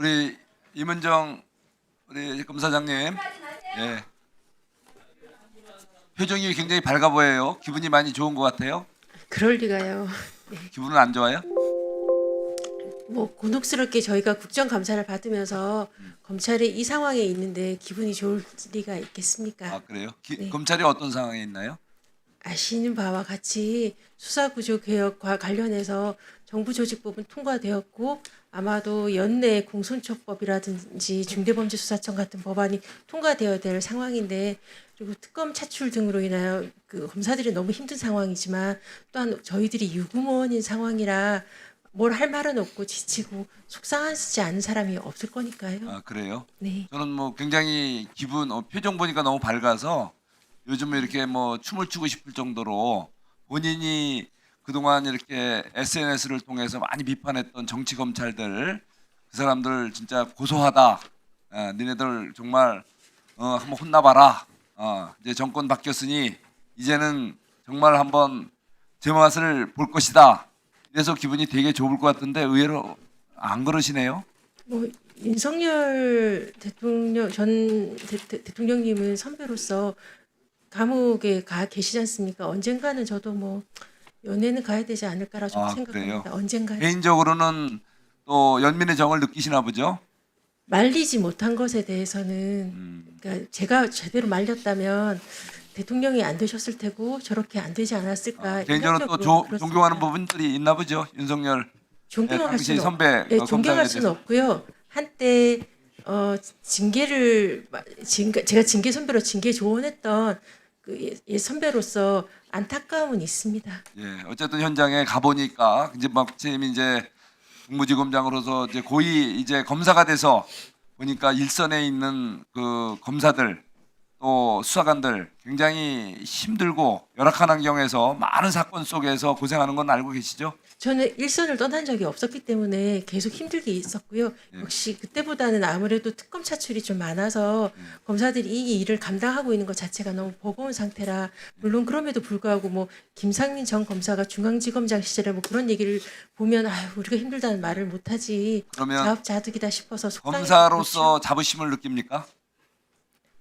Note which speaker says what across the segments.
Speaker 1: 우리 임은정 우리 검사장님, 예. 표정이 굉장히 밝아 보여요. 기분이 많이 좋은 것 같아요.
Speaker 2: 그럴 리가요.
Speaker 1: 기분은 안 좋아요?
Speaker 2: 뭐 곤혹스럽게 저희가 국정감사를 받으면서 검찰이 이 상황에 있는데 기분이 좋을 리가 있겠습니까?
Speaker 1: 아 그래요? 기-
Speaker 2: 네.
Speaker 1: 검찰이 어떤 상황에 있나요?
Speaker 2: 아시는 바와 같이 수사구조 개혁과 관련해서 정부 조직법은 통과되었고 아마도 연내 공소처법이라든지 중대범죄수사청 같은 법안이 통과되어야 될 상황인데 그리고 특검 차출 등으로 인하여 그 검사들이 너무 힘든 상황이지만 또한 저희들이 유구무원인 상황이라 뭘 할 말은 없고 지치고 속상하지 않은 사람이 없을 거니까요.
Speaker 1: 아 그래요?
Speaker 2: 네.
Speaker 1: 저는 뭐 굉장히 기분 어, 표정 보니까 너무 밝아서 요즘 이렇게 뭐 춤을 추고 싶을 정도로 본인이 그동안 이렇게 SNS를 통해서 많이 비판했던 정치 검찰들 그 사람들 진짜 고소하다. 아, 니네들 정말 어, 한번 혼나봐라. 어, 이제 정권 바뀌었으니 이제는 정말 한번 제 맛을 볼 것이다. 그래서 기분이 되게 좋을 것 같은데 의외로 안 그러시네요.
Speaker 2: 뭐 윤석열 대통령 전 대, 대, 대통령님은 선배로서 감옥에 가 계시지 않습니까? 언젠가는 저도 뭐 연애는 가야 되지 않을까라 좀
Speaker 1: 아,
Speaker 2: 생각합니다.
Speaker 1: 그래요?
Speaker 2: 언젠가
Speaker 1: 개인적으로는 또 연민의 정을 느끼시나 보죠.
Speaker 2: 말리지 못한 것에 대해서는
Speaker 1: 음,
Speaker 2: 그러니까 제가 제대로 말렸다면 대통령이 안 되셨을 테고 저렇게 안 되지 않았을까?
Speaker 1: 아, 개인적으로 또 조,
Speaker 2: 그렇습니다.
Speaker 1: 존경하는 부분들이 있나 보죠. 윤석열 예,
Speaker 2: 존경할
Speaker 1: 당시
Speaker 2: 수는 없-
Speaker 1: 선배
Speaker 2: 예,
Speaker 1: 어,
Speaker 2: 존경할 수는
Speaker 1: 대해서
Speaker 2: 없고요. 한때 어, 징계를 마- 징계, 제가 징계 선배로 징계 조언했던 그 예, 예, 선배로서 안타까움은 있습니다.
Speaker 1: 예, 어쨌든 현장에 가 보니까 이제 마침 이제 국무지검장으로서 이제 고위 이제 검사가 돼서 보니까 일선에 있는 그 검사들 또 수사관들 굉장히 힘들고 열악한 환경에서 많은 사건 속에서 고생하는 건 알고 계시죠?
Speaker 2: 저는 일선을 떠난 적이 없었기 때문에 계속 힘들게 있었고요.
Speaker 1: 예.
Speaker 2: 역시 그때보다는 아무래도 특검 차출이 좀 많아서
Speaker 1: 음.
Speaker 2: 검사들이 이 일을 감당하고 있는 것 자체가 너무 버거운 상태라 물론 그럼에도 불구하고 뭐 김상민 전 검사가 중앙지검장 시절에 뭐 그런 얘기를 보면 아유 우리가 힘들다는 말을 못하지
Speaker 1: 그러면
Speaker 2: 자업자득이다 싶어서 속상해서
Speaker 1: 검사로서 자부심을 느낍니까?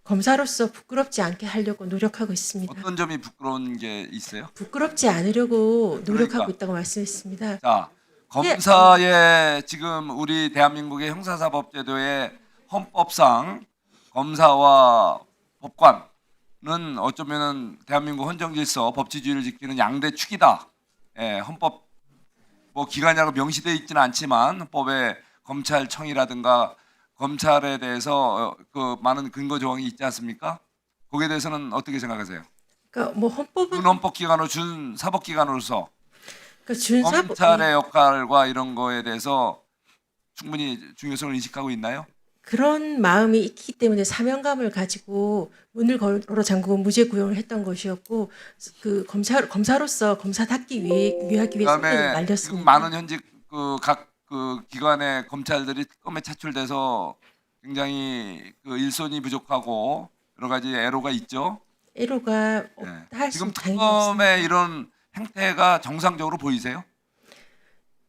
Speaker 2: 검사로서 부끄럽지 않게 하려고 노력하고 있습니다.
Speaker 1: 어떤 점이 부끄러운 게 있어요?
Speaker 2: 부끄럽지 않으려고 노력하고
Speaker 1: 그러니까.
Speaker 2: 있다고 말씀했습니다.
Speaker 1: 자, 검사의 지금 우리 대한민국의 형사사법제도의 헌법상 검사와 법관은 어쩌면은 대한민국 헌정질서 법치주의를 지키는 양대 축이다. 예, 헌법 뭐 기관이라고 명시되어 있지는 않지만 헌법에 검찰청이라든가 검찰에 대해서 어, 그 많은 근거 조항이 있지 않습니까? 거기에 대해서는 어떻게 생각하세요?
Speaker 2: 그러니까 뭐 헌법은
Speaker 1: 준 헌법 기관으로 준 사법 기관으로서
Speaker 2: 그러니까 준사
Speaker 1: 검찰의 역할과 이런 거에 대해서 충분히 중요성을 인식하고 있나요?
Speaker 2: 그런 마음이 있기 때문에 사명감을 가지고 문을 걸어 잠그고 무죄 구형을 했던 것이었고 그 검사 검사로서 검사답기 위해 위하기 위해
Speaker 1: 지금
Speaker 2: 말렸습니다.
Speaker 1: 많은 현직 그 각 그 기관의 검찰들이 특검에 차출돼서 굉장히 그 일손이 부족하고 여러 가지 애로가 있죠.
Speaker 2: 애로가
Speaker 1: 예.
Speaker 2: 할
Speaker 1: 지금
Speaker 2: 당연히.
Speaker 1: 특검의 이런 행태가 정상적으로 보이세요?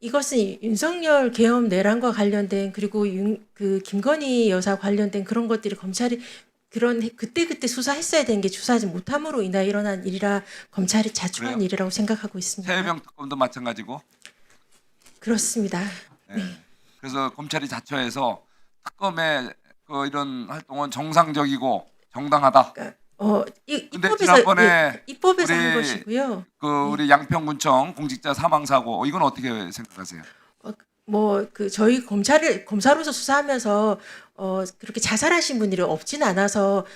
Speaker 2: 이것은 윤석열 계엄 내란과 관련된 그리고 윤, 그 김건희 여사 관련된 그런 것들이 검찰이 그런 그때 그때 수사했어야 되는 게 수사하지 못함으로 인하 일어난 일이라 검찰이 자초한
Speaker 1: 그래요?
Speaker 2: 일이라고 생각하고 있습니다.
Speaker 1: 최혜병 특검도 마찬가지고.
Speaker 2: 그렇습니다.
Speaker 1: 예.
Speaker 2: 네.
Speaker 1: 그래서 검찰이 자처해서 특검의 그 이런 활동은 정상적이고 정당하다.
Speaker 2: 어, 이,
Speaker 1: 근데
Speaker 2: 입법에서
Speaker 1: 지난번에
Speaker 2: 예, 입법에서 한
Speaker 1: 우리
Speaker 2: 것이고요.
Speaker 1: 그 우리 양평군청 공직자 사망 사고 이건 어떻게 생각하세요?
Speaker 2: 뭐 그 저희 검찰을 검사로서 수사하면서 어 그렇게 자살하신 분들이 없진 않아서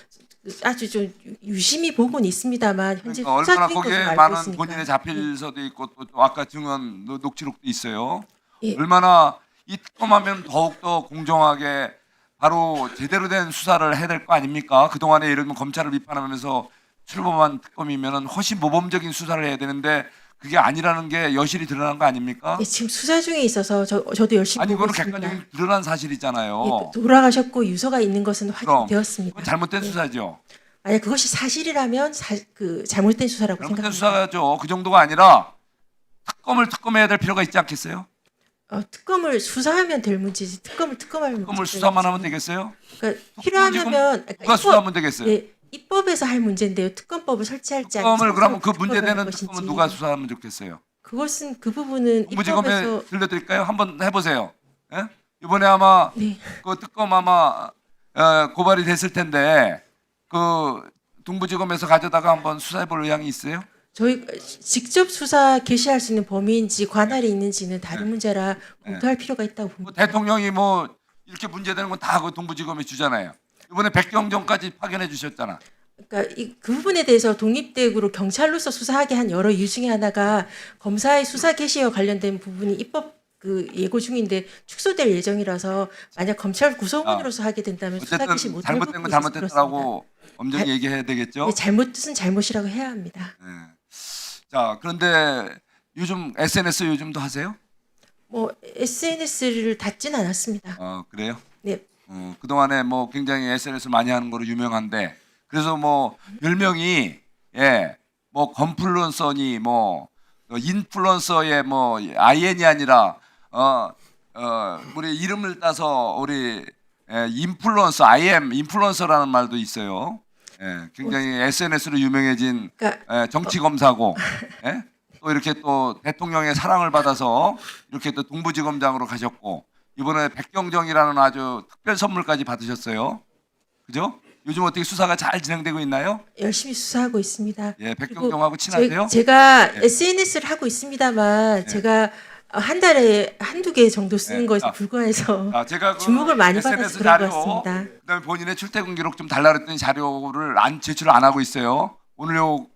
Speaker 2: 아주 좀 유심히 보고는 있습니다만 현재
Speaker 1: 그러니까
Speaker 2: 수사
Speaker 1: 얼마나
Speaker 2: 중인 것으로 알고
Speaker 1: 많은
Speaker 2: 있으니까.
Speaker 1: 본인의 잡힐서도 있고 또, 또 아까 증언 노- 녹취록도 있어요.
Speaker 2: 예.
Speaker 1: 얼마나 이 특검하면 더욱 더 공정하게 바로 제대로 된 수사를 해야 될 거 아닙니까? 그 동안에 예를 들면 검찰을 비판하면서 출범한 특검이면은 훨씬 모범적인 수사를 해야 되는데 그게 아니라는 게 여실히 드러난 거 아닙니까?
Speaker 2: 예, 지금 수사 중에 있어서 저 저도 열심히
Speaker 1: 아니 그거는. 객관적인 드러난 사실이잖아요.
Speaker 2: 예, 돌아가셨고 유서가 있는 것은. 확인되었습니다.
Speaker 1: 잘못된
Speaker 2: 예.
Speaker 1: 수사죠.
Speaker 2: 만약 그것이 사실이라면 사, 그 잘못된 수사라고
Speaker 1: 잘못된
Speaker 2: 생각합니다.
Speaker 1: 수사죠. 그 정도가 아니라 특검을 특검해야 될 필요가 있지 않겠어요?
Speaker 2: 어, 특검을 수사하면 될 문제지 특검을 특검하면
Speaker 1: 특검을
Speaker 2: 문제지.
Speaker 1: 수사만 하면 되겠어요?
Speaker 2: 그러니까 필요하면 그러니까
Speaker 1: 누가 수사하면 되겠어요?
Speaker 2: 예, 입법에서 할 문제인데요. 특검법을 설치할지
Speaker 1: 특검을 그러면 그 문제되는. 특검은 누가 수사하면 좋겠어요?
Speaker 2: 그것은 그 부분은 입법에서
Speaker 1: 들려드릴까요? 한번 해보세요. 예? 이번에 아마
Speaker 2: 네.
Speaker 1: 그 특검 아마 어, 고발이 됐을 텐데 그 동부지검에서 가져다가 한번 수사해볼 의향이 있어요?
Speaker 2: 저희 직접 수사 개시할 수 있는 범위인지 관할이 있는지는 다른
Speaker 1: 네.
Speaker 2: 문제라 검토할 필요가 있다고
Speaker 1: 뭐
Speaker 2: 봅니다.
Speaker 1: 대통령이 뭐 이렇게 문제되는 건 다 그 동부지검에 주잖아요. 이번에 백경정까지 파견해 주셨잖아.
Speaker 2: 그러니까 이, 그 부분에 대해서 독립대국으로 경찰로서 수사하게 한 여러 이유 중에 하나가 검사의 수사 개시와 관련된 부분이 입법 그 예고 중인데 축소될 예정이라서 만약 검찰 구성원으로서 하게 된다면 수사 개시
Speaker 1: 어쨌든
Speaker 2: 못할
Speaker 1: 잘못된 건
Speaker 2: 부분이 있어서 그렇습니다.
Speaker 1: 잘못됐다고 엄정히
Speaker 2: 잘-
Speaker 1: 얘기해야 되겠죠.
Speaker 2: 네, 잘못은 잘못이라고 해야 합니다.
Speaker 1: 예. 자 그런데 요즘 SNS 요즘도 하세요?
Speaker 2: 뭐 SNS를 닫진 않았습니다.
Speaker 1: 어 그래요?
Speaker 2: 네.
Speaker 1: 어, 그동안에 뭐 굉장히 SNS 많이 하는 거로 유명한데 그래서 뭐 별명이 예, 뭐 건플루언서니 뭐 어, 인플루언서의 뭐 IN이 아니라 어, 어, 우리 이름을 따서 우리 예, 인플루언서 IM 인플루언서라는 말도 있어요. 예, 굉장히 SNS로 유명해진
Speaker 2: 그러니까
Speaker 1: 예, 정치 검사고 예? 또 이렇게 또 대통령의 사랑을 받아서 이렇게 또 동부지검장으로 가셨고 이번에 백경정이라는 아주 특별 선물까지 받으셨어요. 그죠? 요즘 어떻게 수사가 잘 진행되고 있나요?
Speaker 2: 열심히 수사하고 있습니다.
Speaker 1: 예, 백경정하고 친하세요?
Speaker 2: 제, 가
Speaker 1: 예.
Speaker 2: SNS를 하고 있습니다만 제가 한 달에 한두 개 정도 쓰는
Speaker 1: 예.
Speaker 2: 것에
Speaker 1: 아.
Speaker 2: 불과해서
Speaker 1: 아, 제가 그
Speaker 2: 주목을 많이 받아서 그런 것
Speaker 1: 자료,
Speaker 2: 같습니다.
Speaker 1: 그다음에 본인의 출퇴근 기록 좀 달라 그랬더니 자료를 안 제출 안 하고 있어요. 오늘 요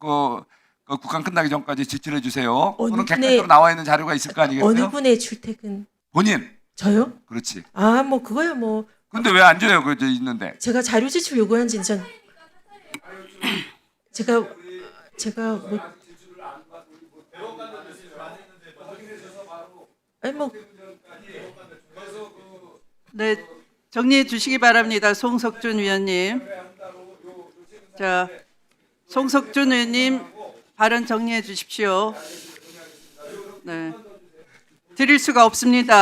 Speaker 1: 그 그 국감 끝나기 전까지 제출해 주세요.
Speaker 2: 어느 분의-
Speaker 1: 객관적으로 나와 있는 자료가 있을 거 아니겠어요?
Speaker 2: 어느 분의 출퇴근
Speaker 1: 본인
Speaker 2: 저요?
Speaker 1: 그렇지.
Speaker 2: 아 뭐 그거야 뭐
Speaker 1: 근데 왜 안 줘요? 그저 있는데.
Speaker 2: 제가 자료 제출 요구한 지는 전 제가 제가 뭐 아니 뭐
Speaker 3: 네, 정리해 주시기 바랍니다. 송석준 위원님. 자, 송석준 의원님 발언 정리해 주십시오. 네. 드릴 수가 없습니다.